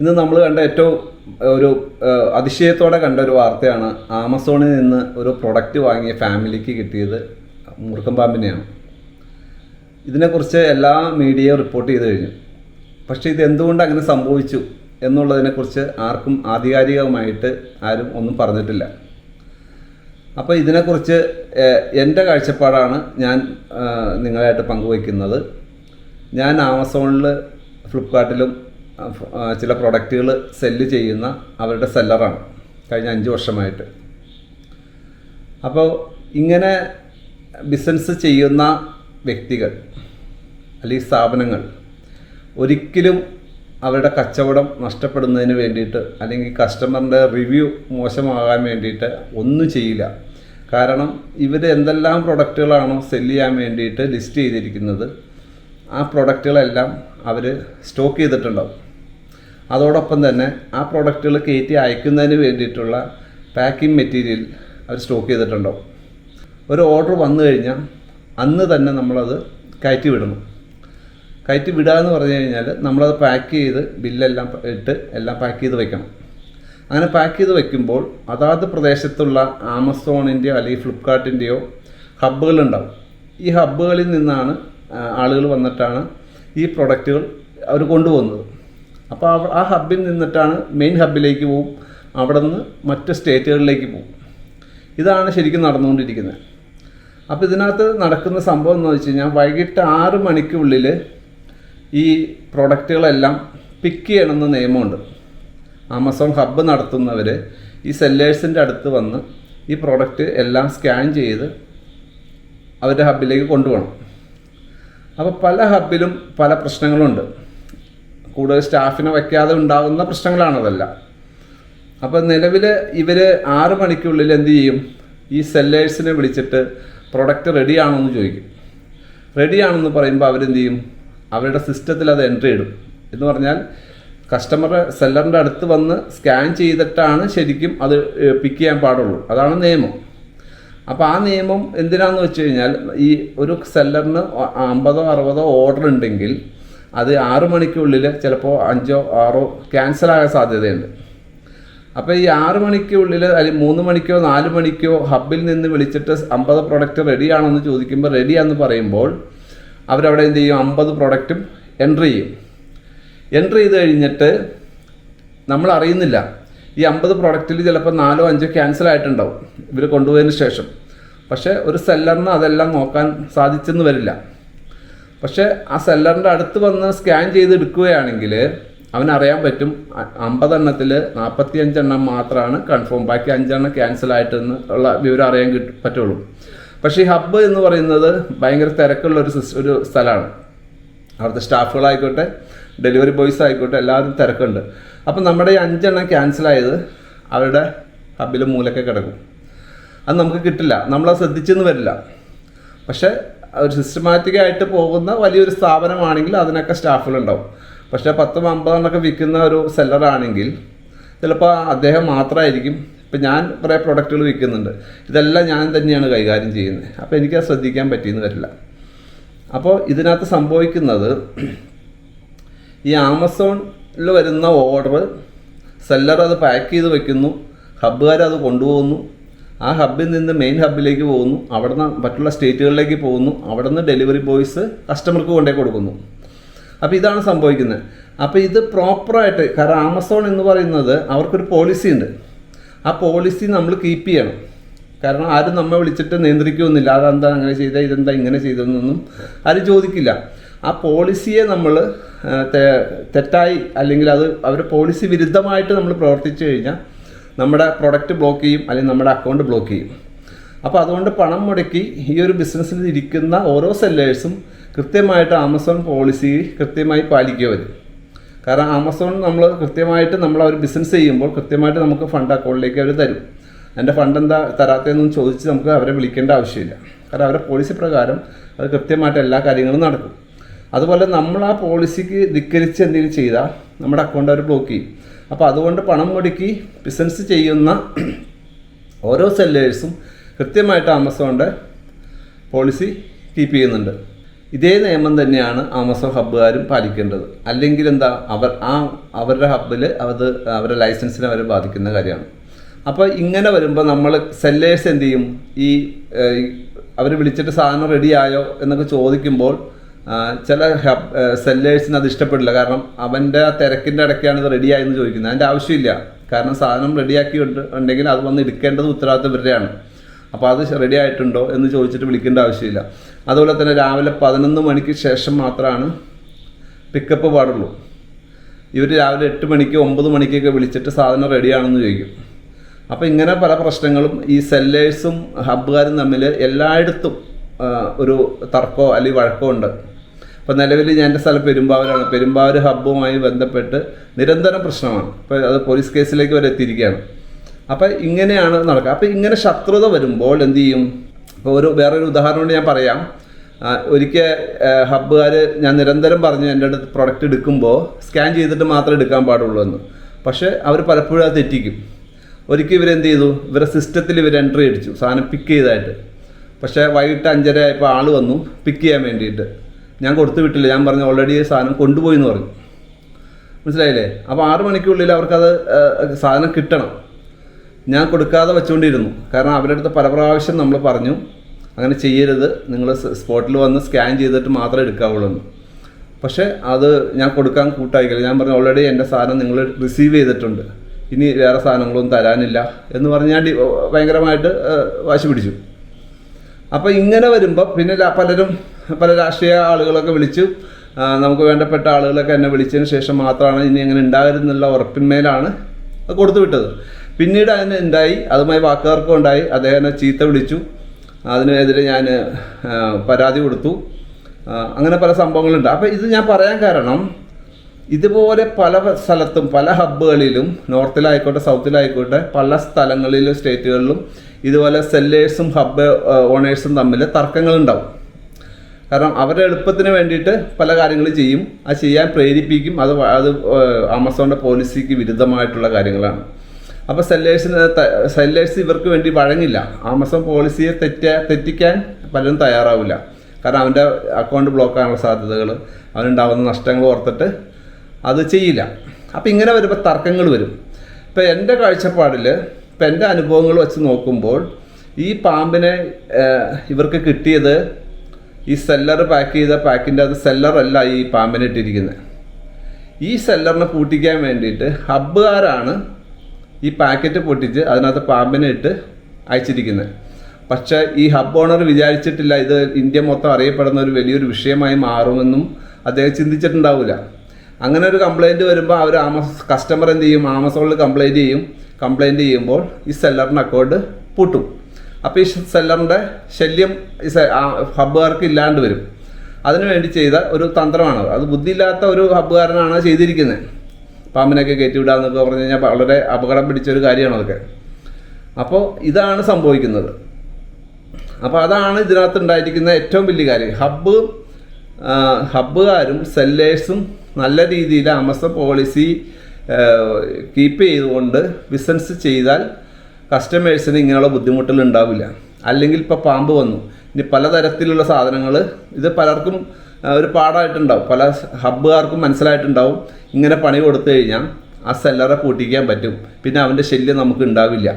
ഇന്ന് നമ്മൾ കണ്ട ഏറ്റവും ഒരു അതിശയത്തോടെ കണ്ട ഒരു വാർത്തയാണ് ആമസോണിൽ നിന്ന് ഒരു പ്രൊഡക്റ്റ് വാങ്ങിയ ഫാമിലിക്ക് കിട്ടിയത് മുറുക്കം പാമ്പിനെയാണ്. ഇതിനെക്കുറിച്ച് എല്ലാ മീഡിയയും റിപ്പോർട്ട് ചെയ്ത് കഴിഞ്ഞു. പക്ഷേ ഇത് എന്തുകൊണ്ട് അങ്ങനെ സംഭവിച്ചു എന്നുള്ളതിനെക്കുറിച്ച് ആർക്കും ആധികാരികമായിട്ട് ആരും ഒന്നും പറഞ്ഞിട്ടില്ല. അപ്പോൾ ഇതിനെക്കുറിച്ച് എന്റെ കാഴ്ചപ്പാടാണ് ഞാൻ നിങ്ങളായിട്ട് പങ്കുവയ്ക്കുന്നത്. ഞാൻ ആമസോണിൽ ഫ്ലിപ്കാർട്ടിലും അഹ് ഫ്- ആ, ചില പ്രൊഡക്റ്റുകൾ സെല്ല് ചെയ്യുന്ന അവരുടെ സെല്ലറാണ് കഴിഞ്ഞ അഞ്ച് വർഷമായിട്ട്. അപ്പോൾ ഇങ്ങനെ ബിസിനസ് ചെയ്യുന്ന വ്യക്തികൾ അല്ലെങ്കിൽ സ്ഥാപനങ്ങൾ ഒരിക്കലും അവരുടെ കച്ചവടം നഷ്ടപ്പെടുന്നതിന് വേണ്ടിയിട്ട് അല്ലെങ്കിൽ കസ്റ്റമറിന്റെ റിവ്യൂ മോശമാകാൻ വേണ്ടിയിട്ട് ഒന്നും ചെയ്യില്ല. കാരണം ഇവർ എന്തെല്ലാം പ്രൊഡക്റ്റുകളാണോ സെല്ല് ചെയ്യാൻ വേണ്ടിയിട്ട് ലിസ്റ്റ് ചെയ്തിരിക്കുന്നത് ആ പ്രൊഡക്റ്റുകളെല്ലാം അവർ സ്റ്റോക്ക് ചെയ്തിട്ടുണ്ടാവും. അതോടൊപ്പം തന്നെ ആ പ്രോഡക്റ്റുകൾ കയറ്റി അയക്കുന്നതിന് വേണ്ടിയിട്ടുള്ള പാക്കിംഗ് മെറ്റീരിയൽ അവർ സ്റ്റോക്ക് ചെയ്തിട്ടുണ്ടാവും ഒരു ഓർഡർ വന്നു കഴിഞ്ഞാൽ അന്ന് തന്നെ നമ്മളത് കയറ്റി വിടണം. കയറ്റി വിടുക എന്ന് പറഞ്ഞു കഴിഞ്ഞാൽ നമ്മളത് പാക്ക് ചെയ്ത് ബില്ലെല്ലാം ഇട്ട് എല്ലാം പാക്ക് ചെയ്ത് വെക്കണം. അങ്ങനെ പാക്ക് ചെയ്ത് വെക്കുമ്പോൾ അതാത് പ്രദേശത്തുള്ള ആമസോണിന്റെയോ അല്ലെങ്കിൽ ഫ്ലിപ്കാർട്ടിന്റെയോ ഹബ്ബുകളുണ്ടാവും ഈ ഹബ്ബുകളിൽ നിന്നാണ് ആളുകൾ വന്നിട്ടാണ് ഈ പ്രൊഡക്റ്റുകൾ അവർ കൊണ്ടുപോകുന്നത്. അപ്പോൾ ആ ഹബ്ബിൽ നിന്നിട്ടാണ് മെയിൻ ഹബ്ബിലേക്ക് പോവും. അവിടെ നിന്ന് മറ്റ് സ്റ്റേറ്റുകളിലേക്ക് പോവും. ഇതാണ് ശരിക്കും നടന്നുകൊണ്ടിരിക്കുന്നത്. അപ്പോൾ ഇതിനകത്ത് നടക്കുന്ന സംഭവം എന്ന് വെച്ച് കഴിഞ്ഞാൽ വൈകിട്ട് ആറ് മണിക്കുള്ളിൽ ഈ പ്രൊഡക്റ്റുകളെല്ലാം പിക്ക് ചെയ്യണമെന്ന് നിയമമുണ്ട്. ആമസോൺ ഹബ്ബ് നടത്തുന്നവർ ഈ സെല്ലേഴ്സിന്റെ അടുത്ത് വന്ന് ഈ പ്രൊഡക്റ്റ് എല്ലാം സ്കാൻ ചെയ്ത് അവരുടെ ഹബ്ബിലേക്ക് കൊണ്ടുപോകണം. അപ്പോൾ പല ഹബ്ബിലും പല പ്രശ്നങ്ങളുണ്ട്. കൂടുതൽ സ്റ്റാഫിനെ വയ്ക്കാതെ ഉണ്ടാകുന്ന പ്രശ്നങ്ങളാണതല്ല അപ്പോൾ നിലവിൽ ഇവർ ആറ് മണിക്കുള്ളിൽ എന്ത് ചെയ്യും? ഈ സെല്ലേഴ്സിനെ വിളിച്ചിട്ട് പ്രൊഡക്റ്റ് റെഡി ആണോ എന്ന് ചോദിക്കും. റെഡി ആണെന്ന് പറയുമ്പോൾ അവരെന്ത് ചെയ്യും? അവരുടെ സിസ്റ്റത്തിൽ അത് എൻട്രി ഇടും. എന്ന് പറഞ്ഞാൽ കസ്റ്റമർ സെല്ലറിന്റെ അടുത്ത് വന്ന് സ്കാൻ ചെയ്തിട്ടാണ് ശരിക്കും അത് പിക്ക് ചെയ്യാൻ പാടുള്ളൂ. അതാണ് നിയമം. അപ്പോൾ ആ നിയമം എന്തിനാണെന്ന് വെച്ച് കഴിഞ്ഞാൽ ഈ ഒരു സെല്ലറിന് അമ്പതോ അറുപതോ ഓർഡർ ഉണ്ടെങ്കിൽ അത് ആറ് മണിക്കുള്ളിൽ ചിലപ്പോൾ അഞ്ചോ ആറോ ക്യാൻസൽ ആകാൻ സാധ്യതയുണ്ട്. അപ്പോൾ ഈ ആറ് മണിക്കുള്ളിൽ അല്ലെങ്കിൽ മൂന്ന് മണിക്കോ നാല് മണിക്കോ ഹബിൽ നിന്ന് വിളിച്ചിട്ട് അമ്പത് പ്രൊഡക്റ്റ് റെഡിയാണോ എന്ന് ചോദിക്കുമ്പോൾ റെഡിയാന്ന് പറയുമ്പോൾ അവരവിടെ എന്ത് ചെയ്യും? അമ്പത് പ്രൊഡക്റ്റും എൻട്രി ചെയ്യും. എൻട്രി ചെയ്ത് കഴിഞ്ഞിട്ട് നമ്മൾ അറിയുന്നില്ല. ഈ അമ്പത് പ്രൊഡക്റ്റിൽ ചിലപ്പോൾ നാലോ അഞ്ചോ ക്യാൻസൽ ആയിട്ടുണ്ടാവും. ഇവർ കൊണ്ടുപോയതിന് ശേഷം. പക്ഷേ ഒരു സെല്ലറിന് അതെല്ലാം നോക്കാൻ സാധിച്ചെന്ന് വരില്ല. പക്ഷേ ആ സെല്ലറിന്റെ അടുത്ത് വന്ന് സ്കാൻ ചെയ്ത് എടുക്കുകയാണെങ്കിൽ അവനറിയാൻ പറ്റും അമ്പതെണ്ണത്തിൽ നാൽപ്പത്തി അഞ്ചെണ്ണം മാത്രമാണ് കൺഫേം. ബാക്കി അഞ്ചെണ്ണം ക്യാൻസൽ ആയിട്ടെന്ന് ഉള്ള വിവരം അറിയാൻ കിട്ടും പറ്റുള്ളൂ. പക്ഷേ ഈ ഹബ്ബ് എന്ന് പറയുന്നത് ഭയങ്കര തിരക്കുള്ള ഒരു ഒരു സ്ഥലമാണ്. അവിടുത്തെ സ്റ്റാഫുകളായിക്കോട്ടെ ഡെലിവറി ബോയ്സ് ആയിക്കോട്ടെ എല്ലാവരും തിരക്കുണ്ട്. അപ്പം നമ്മുടെ ഈ അഞ്ചെണ്ണം ക്യാൻസലായത് അവരുടെ ഹബ്ബിൽ മൂലക്കെ കിടക്കും. അത് നമുക്ക് കിട്ടില്ല. നമ്മളത് ശ്രദ്ധിച്ചെന്ന് വരില്ല. പക്ഷേ ഒരു സിസ്റ്റമാറ്റിക് ആയിട്ട് പോകുന്ന വലിയൊരു സ്ഥാപനമാണെങ്കിൽ അതിനൊക്കെ സ്റ്റാഫുകളുണ്ടാവും. പക്ഷേ പത്തും അമ്പതെണ്ണൊക്കെ വിൽക്കുന്ന ഒരു സെല്ലറാണെങ്കിൽ ചിലപ്പോൾ അദ്ദേഹം മാത്രമായിരിക്കും ഇപ്പം ഞാൻ കുറേ പ്രൊഡക്റ്റുകൾ വിൽക്കുന്നുണ്ട്. ഇതെല്ലാം ഞാൻ തന്നെയാണ് കൈകാര്യം ചെയ്യുന്നത്. അപ്പോൾ എനിക്കത് ശ്രദ്ധിക്കാൻ പറ്റിയെന്ന് വരില്ല. അപ്പോൾ ഇതിനകത്ത് സംഭവിക്കുന്നത് ഈ ആമസോണിൽ വരുന്ന ഓർഡർ സെല്ലർ അത് പാക്ക് ചെയ്ത് വെക്കുന്നു. ഹബ്ബുകാർ അത് കൊണ്ടുപോകുന്നു. ആ ഹബ്ബിൽ നിന്ന് മെയിൻ ഹബ്ബിലേക്ക് പോകുന്നു. അവിടെ നിന്ന് മറ്റുള്ള സ്റ്റേറ്റുകളിലേക്ക് പോകുന്നു. അവിടെ നിന്ന് ഡെലിവറി ബോയ്സ് കസ്റ്റമർക്ക് കൊണ്ടേ കൊടുക്കുന്നു. അപ്പോൾ ഇതാണ് സംഭവിക്കുന്നത്. അപ്പോൾ ഇത് പ്രോപ്പറായിട്ട് കാരണം ആമസോൺ എന്ന് പറയുന്നത് അവർക്കൊരു പോളിസി ഉണ്ട്. ആ പോളിസി നമ്മൾ കീപ്പ് ചെയ്യണം. കാരണം ആരും നമ്മെ വിളിച്ചിട്ട് നിയന്ത്രിക്കുമെന്നില്ല അതെന്താ അങ്ങനെ ചെയ്ത ഇതെന്താ ഇങ്ങനെ ചെയ്തതെന്നൊന്നും ആരും ചോദിക്കില്ല. ആ പോളിസിയെ നമ്മൾ തെറ്റായി അല്ലെങ്കിൽ അത് അവരുടെ പോളിസി വിരുദ്ധമായിട്ട് നമ്മൾ പ്രവർത്തിച്ചു കഴിഞ്ഞാൽ നമ്മുടെ പ്രൊഡക്റ്റ് ബ്ലോക്ക് ചെയ്യും അല്ലെങ്കിൽ നമ്മുടെ അക്കൗണ്ട് ബ്ലോക്ക് ചെയ്യും. അപ്പോൾ അതുകൊണ്ട് പണം മുടക്കി ഈ ഒരു ബിസിനസ്സിൽ ഇരിക്കുന്ന ഓരോ സെല്ലേഴ്സും കൃത്യമായിട്ട് ആമസോൺ പോളിസി കൃത്യമായി പാലിക്കുക വരും. കാരണം ആമസോൺ നമ്മൾ കൃത്യമായിട്ട് നമ്മൾ അവർ ബിസിനസ് ചെയ്യുമ്പോൾ കൃത്യമായിട്ട് നമുക്ക് ഫണ്ട് അക്കൗണ്ടിലേക്ക് അവർ തരും. എന്റെ ഫണ്ട് എന്താ തരാത്തതെന്നും ചോദിച്ച് നമുക്ക് അവരെ വിളിക്കേണ്ട ആവശ്യമില്ല. കാരണം അവരുടെ പോളിസി പ്രകാരം അത് കൃത്യമായിട്ട് എല്ലാ കാര്യങ്ങളും നടക്കും. അതുപോലെ നമ്മൾ ആ പോളിസിക്ക് ധിക്കരിച്ച് എന്തെങ്കിലും ചെയ്താൽ നമ്മുടെ അക്കൗണ്ട് അവർ ബ്ലോക്ക് ചെയ്യും. അപ്പോൾ അതുകൊണ്ട് പണം മുടക്കി ബിസിനസ് ചെയ്യുന്ന ഓരോ സെല്ലേഴ്സും കൃത്യമായിട്ട് ആമസോണിന്റെ പോളിസി കീപ്പ് ചെയ്യുന്നുണ്ട്. ഇതേ നിയമം തന്നെയാണ് ആമസോൺ ഹബ്ബുകാരും പാലിക്കേണ്ടത്. അല്ലെങ്കിൽ എന്താ അവർ ആ അവരുടെ ഹബ്ബിൽ അത് അവരുടെ ലൈസൻസിനെ അവർ ബാധിക്കുന്ന കാര്യമാണ്. അപ്പോൾ ഇങ്ങനെ വരുമ്പോൾ നമ്മൾ സെല്ലേഴ്സ് എന്ത് ചെയ്യും? ഈ അവർ വിളിച്ചിട്ട് സാധനം റെഡിയായോ എന്നൊക്കെ ചോദിക്കുമ്പോൾ ചില ഹബ് സെല്ലേഴ്സിന് അത് ഇഷ്ടപ്പെടില്ല. കാരണം അവന്റെ ആ തിരക്കിന്റെ ഇടയ്ക്കാണ് ഇത് റെഡിയായെന്ന് ചോദിക്കുന്നത്. അതിന്റെ ആവശ്യമില്ല. കാരണം സാധനം റെഡിയാക്കി ഉണ്ട് ഉണ്ടെങ്കിൽ അത് വന്ന് എടുക്കേണ്ടത് ഉത്തരവാദിത്തം അപ്പോൾ അത് റെഡി ആയിട്ടുണ്ടോ എന്ന് ചോദിച്ചിട്ട് വിളിക്കേണ്ട ആവശ്യമില്ല. അതുപോലെ തന്നെ രാവിലെ പതിനൊന്ന് മണിക്ക് ശേഷം മാത്രമാണ് പിക്കപ്പ് പാടുള്ളൂ. ഇവർ രാവിലെ എട്ട് മണിക്ക് ഒമ്പത് മണിക്കൊക്കെ വിളിച്ചിട്ട് സാധനം റെഡിയാണെന്ന് ചോദിക്കും. അപ്പോൾ ഇങ്ങനെ പല പ്രശ്നങ്ങളും ഈ സെല്ലേഴ്സും ഹബ്ബുകാരും തമ്മിൽ എല്ലായിടത്തും ഒരു തർക്കമോ അല്ലെങ്കിൽ വഴക്കമോ ഉണ്ട്. ഇപ്പോൾ നിലവിൽ ഞാൻ എന്റെ സ്ഥലം പെരുമ്പാവൂരാണ്. പെരുമ്പാവൂർ ഹബ്ബുമായി ബന്ധപ്പെട്ട് നിരന്തരം പ്രശ്നമാണ്. ഇപ്പോൾ അത് പോലീസ് കേസിലേക്ക് വരെ എത്തിയിരിക്കുകയാണ്. അപ്പോൾ ഇങ്ങനെയാണ് നടക്കുക. അപ്പോൾ ഇങ്ങനെ ശത്രുത വരുമ്പോൾ എന്ത് ചെയ്യും? ഇപ്പോൾ ഒരു വേറൊരു ഉദാഹരണം കൊണ്ട് ഞാൻ പറയാം. ഒരിക്കൽ ഹബ്ബുകാർ ഞാൻ നിരന്തരം പറഞ്ഞു എന്റെ അടുത്ത് പ്രൊഡക്റ്റ് എടുക്കുമ്പോൾ സ്കാൻ ചെയ്തിട്ട് മാത്രമേ എടുക്കാൻ പാടുള്ളൂ എന്ന്. പക്ഷേ അവർ പലപ്പോഴും അത് തെറ്റിക്കും. ഒരിക്കൽ ഇവരെന്ത് ചെയ്തു? ഇവരെ സിസ്റ്റത്തിൽ ഇവർ എൻട്രി അടിച്ചു. സാധനം പിക്ക് ചെയ്തായിട്ട് പക്ഷേ വൈകിട്ട് അഞ്ചര ആയപ്പോൾ ആൾ വന്നു. പിക്ക് ചെയ്യാൻ വേണ്ടിയിട്ട്. ഞാൻ കൊടുത്തു വിട്ടില്ല. ഞാൻ പറഞ്ഞു ഓൾറെഡി സാധനം കൊണ്ടുപോയി എന്ന് പറഞ്ഞു. മനസ്സിലായില്ലേ? അപ്പോൾ ആറ് മണിക്കുള്ളിൽ അവർക്കത് സാധനം കിട്ടണം. ഞാൻ കൊടുക്കാതെ വെച്ചുകൊണ്ടിരുന്നു കാരണം അവരുടെ അടുത്ത് പല പ്രാവശ്യം നമ്മൾ പറഞ്ഞു അങ്ങനെ ചെയ്യരുത്. നിങ്ങൾ സ്പോട്ടിൽ വന്ന് സ്കാൻ ചെയ്തിട്ട് മാത്രമേ എടുക്കാവുള്ളൂ എന്ന്. പക്ഷേ അത് ഞാൻ കൊടുക്കാൻ കൂട്ടായിക്കില്ല. ഞാൻ പറഞ്ഞു ഓൾറെഡി എന്റെ സാധനം നിങ്ങൾ റിസീവ് ചെയ്തിട്ടുണ്ട്. ഇനി വേറെ സാധനങ്ങളൊന്നും തരാനില്ല. എന്ന് പറഞ്ഞ് ഞാൻ ഭയങ്കരമായിട്ട് വാശി പിടിച്ചു. അപ്പോൾ ഇങ്ങനെ വരുമ്പോൾ പിന്നെ പലരും പല രാഷ്ട്രീയ ആളുകളൊക്കെ വിളിച്ചു. നമുക്ക് വേണ്ടപ്പെട്ട ആളുകളൊക്കെ എന്നെ വിളിച്ചതിന് ശേഷം മാത്രമാണ് ഇനി അങ്ങനെ ഉണ്ടാകരുതെന്നുള്ള ഉറപ്പിന്മേലാണ് കൊടുത്തു വിട്ടത്. പിന്നീട് അതിന് ഉണ്ടായി അതുമായി വാക്കുകാർക്കും ഉണ്ടായി. അദ്ദേഹം എന്നെ ചീത്ത വിളിച്ചു. അതിനെതിരെ ഞാൻ പരാതി കൊടുത്തു. അങ്ങനെ പല സംഭവങ്ങളുണ്ട്. അപ്പോൾ ഇത് ഞാൻ പറയാൻ കാരണം ഇതുപോലെ പല സ്ഥലത്തും പല ഹബ്ബുകളിലും നോർത്തിലായിക്കോട്ടെ സൗത്തിലായിക്കോട്ടെ പല സ്ഥലങ്ങളിലും സ്റ്റേറ്റുകളിലും ഇതുപോലെ സെല്ലേഴ്സും ഹബ്ബ് ഓണേഴ്സും തമ്മിൽ തർക്കങ്ങളുണ്ടാവും. കാരണം അവരുടെ എളുപ്പത്തിന് വേണ്ടിയിട്ട് പല കാര്യങ്ങളും ചെയ്യും. അത് ചെയ്യാൻ പ്രേരിപ്പിക്കും. അത് അത് ആമസോണിന്റെ പോളിസിക്ക് വിരുദ്ധമായിട്ടുള്ള കാര്യങ്ങളാണ്. അപ്പോൾ സെല്ലേഴ്സിന് സെല്ലേഴ്സ് ഇവർക്ക് വേണ്ടി വഴങ്ങില്ല. ആമസോൺ പോളിസിയെ തെറ്റ തെറ്റിക്കാൻ പലരും തയ്യാറാവില്ല. കാരണം അവന്റെ അക്കൗണ്ട് ബ്ലോക്ക് ആകാനുള്ള സാധ്യതകൾ അവനുണ്ടാകുന്ന നഷ്ടങ്ങൾ ഓർത്തിട്ട് അത് ചെയ്യില്ല. അപ്പോൾ ഇങ്ങനെ വരുമ്പോൾ തർക്കങ്ങൾ വരും. ഇപ്പോൾ എന്റെ കാഴ്ചപ്പാടിൽ ഇപ്പം എന്റെ അനുഭവങ്ങൾ വെച്ച് നോക്കുമ്പോൾ ഈ പാമ്പിനെ ഇവർക്ക് കിട്ടിയത് ഈ സെല്ലർ പാക്ക് ചെയ്ത പാക്കിന്റെ അത് സെല്ലറല്ല ഈ പാമ്പിനെ ഇട്ടിരിക്കുന്നത് ഈ സെല്ലറിനെ പൂട്ടിക്കാൻ വേണ്ടിയിട്ട് ഹബ്ബുകാരാണ് ഈ പാക്കറ്റ് പൊട്ടിച്ച് അതിനകത്ത് പാമ്പിനെ ഇട്ട് അയച്ചിരിക്കുന്നത് പക്ഷേ ഈ ഹബ് ഓണർ വിചാരിച്ചിട്ടില്ല ഇത് ഇന്ത്യ മൊത്തം അറിയപ്പെടുന്ന ഒരു വലിയൊരു വിഷയമായി മാറുമെന്നും അദ്ദേഹം ചിന്തിച്ചിട്ടുണ്ടാവില്ല അങ്ങനെ ഒരു കംപ്ലൈന്റ് വരുമ്പോൾ അവർ ആമസ് കസ്റ്റമർ എന്ത് ചെയ്യും? ആമസോണിൽ കംപ്ലൈന്റ് ചെയ്യും. കംപ്ലൈന്റ് ചെയ്യുമ്പോൾ ഈ സെല്ലറിന്റെ അക്കൗണ്ട് പൂട്ടും. അപ്പോൾ ഈ സെല്ലറിന്റെ ശല്യം ഈ ഹബ്ബുകാർക്ക് ഇല്ലാണ്ട് വരും. അതിനു വേണ്ടി ചെയ്ത ഒരു തന്ത്രമാണ് അത്. ബുദ്ധിയില്ലാത്ത ഒരു ഹബ്ബുകാരനാണ് ചെയ്തിരിക്കുന്നത് പാമ്പിനൊക്കെ കയറ്റി വിടാന്നൊക്കെ പറഞ്ഞു കഴിഞ്ഞാൽ വളരെ അപകടം പിടിച്ച ഒരു കാര്യമാണ് അതൊക്കെ. അപ്പോൾ ഇതാണ് സംഭവിക്കുന്നത്. അപ്പോൾ അതാണ് ഇതിനകത്ത് ഉണ്ടായിരിക്കുന്ന ഏറ്റവും വലിയ കാര്യം. ഹബ്ബ് ഹബ്ബുകാരും സെല്ലേഴ്സും നല്ല രീതിയിൽ അമസ പോളിസി കീപ്പ് ചെയ്തുകൊണ്ട് ബിസിനസ് ചെയ്താൽ കസ്റ്റമേഴ്സിന് ഇങ്ങനെയുള്ള ബുദ്ധിമുട്ടുകൾ ഉണ്ടാവില്ല. അല്ലെങ്കിൽ ഇപ്പോൾ പാമ്പ് വന്നു. ഇനി പലതരത്തിലുള്ള സാധനങ്ങൾ ഇത് പലർക്കും ഒരു പാടായിട്ടുണ്ടാവും. പല ഹബ്ബുകാർക്കും മനസ്സിലായിട്ടുണ്ടാവും. ഇങ്ങനെ പണി കൊടുത്തു കഴിഞ്ഞാൽ ആ സെല്ലറെ പൂട്ടിക്കാൻ പറ്റും. പിന്നെ അവന്റെ ശല്യം നമുക്ക് ഉണ്ടാവില്ല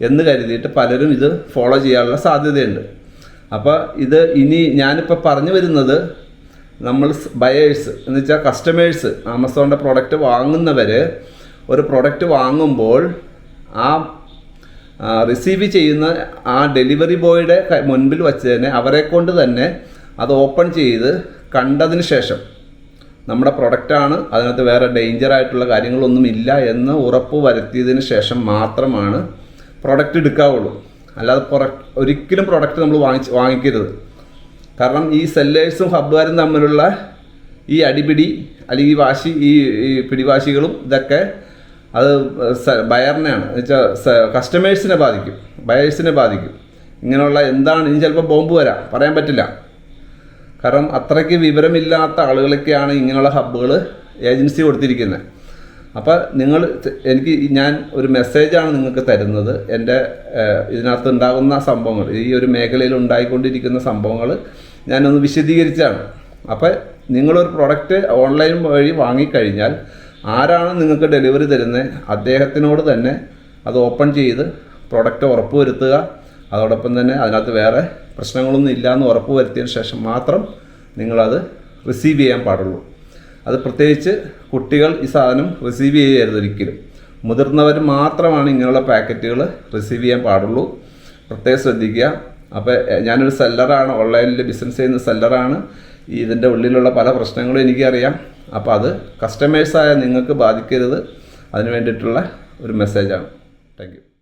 എന്ന് കരുതിയിട്ട് പലരും ഇത് ഫോളോ ചെയ്യാനുള്ള സാധ്യതയുണ്ട്. അപ്പോൾ ഇത് ഇനി ഞാനിപ്പോൾ പറഞ്ഞു വരുന്നത് നമ്മൾ ബയേഴ്സ് എന്ന് വെച്ചാൽ കസ്റ്റമേഴ്സ് ആമസോണിന്റെ പ്രോഡക്റ്റ് വാങ്ങുന്നവർ ഒരു പ്രോഡക്റ്റ് വാങ്ങുമ്പോൾ ആ റിസീവ് ചെയ്യുന്ന ആ ഡെലിവറി ബോയുടെ മുൻപിൽ വച്ച് തന്നെ അവരെ കൊണ്ട് തന്നെ അത് ഓപ്പൺ ചെയ്ത് കണ്ടതിന് ശേഷം നമ്മുടെ പ്രൊഡക്റ്റാണ് അതിനകത്ത് വേറെ ഡേഞ്ചർ ആയിട്ടുള്ള കാര്യങ്ങളൊന്നും ഇല്ല എന്ന് ഉറപ്പ് വരുത്തിയതിന് ശേഷം മാത്രമാണ് പ്രൊഡക്റ്റ് എടുക്കാവുള്ളൂ. അല്ലാതെ പ്രൊഡക്റ്റ് ഒരിക്കലും പ്രൊഡക്റ്റ് നമ്മൾ വാങ്ങിച്ച് വാങ്ങിക്കരുത്. കാരണം ഈ സെല്ലേഴ്സും ഹബ്ബുകാരും തമ്മിലുള്ള ഈ അടിപിടി അല്ലെങ്കിൽ വാശി ഈ പിടിവാശികളും ഇതൊക്കെ അത് ബയറിനെയാണ്. വെച്ചാൽ കസ്റ്റമേഴ്സിനെ ബാധിക്കും. ബയേഴ്സിനെ ബാധിക്കും. ഇങ്ങനെയുള്ള എന്താണ് ഇനി ചിലപ്പോൾ ബോംബ് വരാം. പറയാൻ പറ്റില്ല. കാരണം അത്രയ്ക്ക് വിവരമില്ലാത്ത ആളുകളൊക്കെയാണ് ഇങ്ങനെയുള്ള ഹബ്ബുകൾ ഏജൻസി കൊടുത്തിരിക്കുന്നത് അപ്പോൾ നിങ്ങൾ എനിക്ക് ഞാൻ ഒരു മെസ്സേജാണ് നിങ്ങൾക്ക് തരുന്നത്. എന്റെ ഇതിനകത്ത് ഉണ്ടാകുന്ന സംഭവങ്ങൾ ഈ ഒരു മേഖലയിൽ ഉണ്ടായിക്കൊണ്ടിരിക്കുന്ന സംഭവങ്ങൾ ഞാനൊന്ന് വിശദീകരിച്ചാണ്. അപ്പോൾ നിങ്ങളൊരു പ്രൊഡക്റ്റ് ഓൺലൈൻ വഴി വാങ്ങിക്കഴിഞ്ഞാൽ ആരാണ് നിങ്ങൾക്ക് ഡെലിവറി തരുന്നത് അദ്ദേഹത്തിനോട് തന്നെ അത് ഓപ്പൺ ചെയ്ത് പ്രൊഡക്റ്റ് ഉറപ്പുവരുത്തുക. അതോടൊപ്പം തന്നെ അതിനകത്ത് വേറെ പ്രശ്നങ്ങളൊന്നും ഇല്ല എന്ന് ഉറപ്പ് വരുത്തിയതിന് ശേഷം മാത്രം നിങ്ങളത് റിസീവ് ചെയ്യാൻ പാടുള്ളൂ. അത് പ്രത്യേകിച്ച് കുട്ടികൾ ഈ സാധനം റിസീവ് ചെയ്യരുത് ഒരിക്കലും. മുതിർന്നവർ മാത്രമാണ് ഇങ്ങനെയുള്ള പാക്കറ്റുകൾ റിസീവ് ചെയ്യാൻ പാടുള്ളൂ. പ്രത്യേകം ശ്രദ്ധിക്കുക. അപ്പോൾ ഞാനൊരു സെല്ലറാണ് ഓൺലൈനിൽ ബിസിനസ് ചെയ്യുന്ന സെല്ലറാണ് ഇതിന്റെ ഉള്ളിലുള്ള പല പ്രശ്നങ്ങളും എനിക്കറിയാം. അപ്പോൾ അത് കസ്റ്റമേഴ്സായ നിങ്ങൾക്ക് ബാധിക്കരുത്. അതിന് വേണ്ടിയിട്ടുള്ള ഒരു മെസ്സേജാണ് താങ്ക് യു